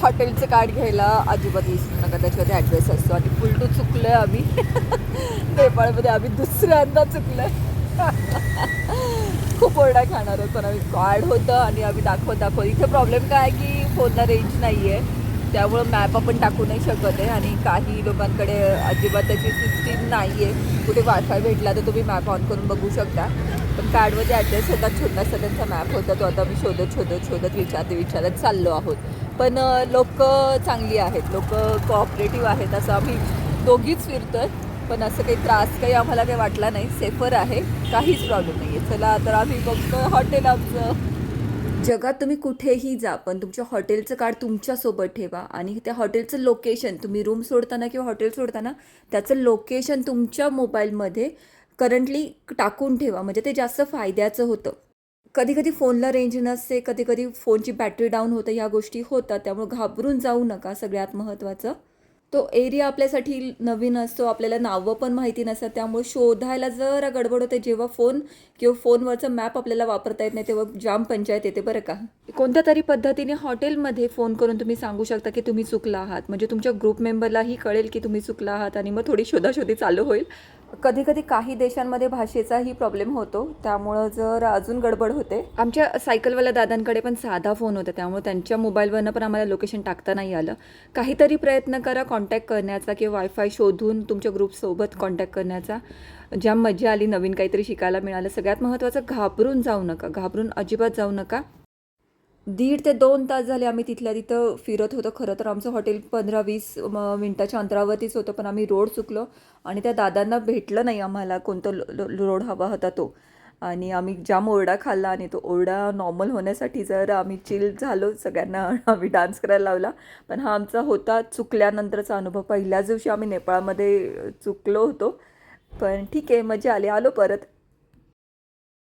हॉटेलचं कार्ड घ्यायला अजिबात विसरू नका. त्याच्यावरती ॲड्रेस असतो. आणि उलटू चुकलं आहे आम्ही. नेपाळमध्ये आम्ही दुसऱ्यांदा चुकलं आहे खूप ओरडा खाणार होतो पण आम्ही कार्ड होतं आणि आम्ही दाखवत दाखवत. इथे प्रॉब्लेम काय आहे की फोनला रेंज नाही आहे त्यामुळं मॅप आपण टाकू नाही शकत आहे आणि काही लोकांकडे अजिबात त्याची सिस्टीम नाही आहे कुठे वायफाय भेटला तर तुम्ही मॅप ऑन करून बघू शकता. पण कार्डमध्ये ॲड्रेस होता छोटासा त्यांचा मॅप होता तो आता मी शोधत शोधत शोधत विचारते विचारत चाललो आहोत. पण लोक चांगली आहेत. लोक कोऑपरेटिव्ह आहेत असं आम्ही दोघीच फिरतो आहे पण असं काही त्रास काही आम्हाला काही वाटला नाही. सेफर आहे. काहीच प्रॉब्लेम नाही आहे चला तर आम्ही फक्त हॉटेल आमचं जगात तुम्ही कुठेही जा पण तुमच्या हॉटेलचं कार्ड तुमच्यासोबत ठेवा. आणि त्या हॉटेलचं लोकेशन तुम्ही रूम सोडताना किंवा हॉटेल सोडताना त्याचं लोकेशन तुमच्या मोबाईलमध्ये करंटली टाकून ठेवा. म्हणजे ते जास्त फायद्याचं होतं. कधी कधी फोनला रेंज नसते कधी कधी फोनची बॅटरी डाऊन होते ह्या गोष्टी होतात. त्यामुळे घाबरून जाऊ नका सगळ्यात महत्त्वाचं तो एरिया आपल्यासाठी नवीन असतो आपल्याला नावं पण माहिती नसतात त्यामुळे शोधायला जरा गडबड होते जेव्हा फोन किंवा फोनवरचं मॅप आपल्याला वापरता येत नाही तेव्हा जाम पंचायत येते बरं का. कोणत्या तरी पद्धतीने हॉटेलमध्ये फोन करून तुम्ही सांगू शकता की तुम्ही चुकला आहात? म्हणजे तुमच्या ग्रुप मेंबरलाही कळेल की तुम्ही चुकला आहात आणि मग थोडी शोधाशोधी चालू होईल. कधीकधी काही देशांमध्ये भाषेचाही प्रॉब्लेम होतो. त्यामुळं जर अजून गडबड होते. आमच्या सायकलवाल्या दादांकडे पण साधा फोन होता. त्यामुळे त्यांच्या मोबाईलवरनं पण आम्हाला लोकेशन टाकता नाही आलं. काहीतरी प्रयत्न करा कॉन्टॅक्ट करण्याचा किंवा वायफाय शोधून तुमच्या ग्रुपसोबत कॉन्टॅक्ट करण्याचा. ज्या मजा आली नवीन काहीतरी शिकायला मिळालं. सगळ्यात महत्त्वाचं घाबरून जाऊ नका. घाबरून अजिबात जाऊ नका. दीड ते दोन तास झाले आम्ही तिथल्या तिथं फिरत होतो. खरं तर आमचं हॉटेल पंधरा वीस मिनटाच्या अंतरावरतीच होतं पण आम्ही रोड चुकलो आणि त्या दादांना भेटलं नाही आम्हाला. कोणतं लो- रोड हवा होता तो. आणि आम्ही जाम ओरडा खाल्ला आणि तो ओरडा नॉर्मल होण्यासाठी जर आम्ही चिल झालो सगळ्यांना आम्ही डान्स करायला लावला. पण हा आमचा होता चुकल्यानंतरचा अनुभव. पहिल्याच दिवशी आम्ही नेपाळमध्ये चुकलो होतो. पण ठीक आहे मजा आली. आलो परत.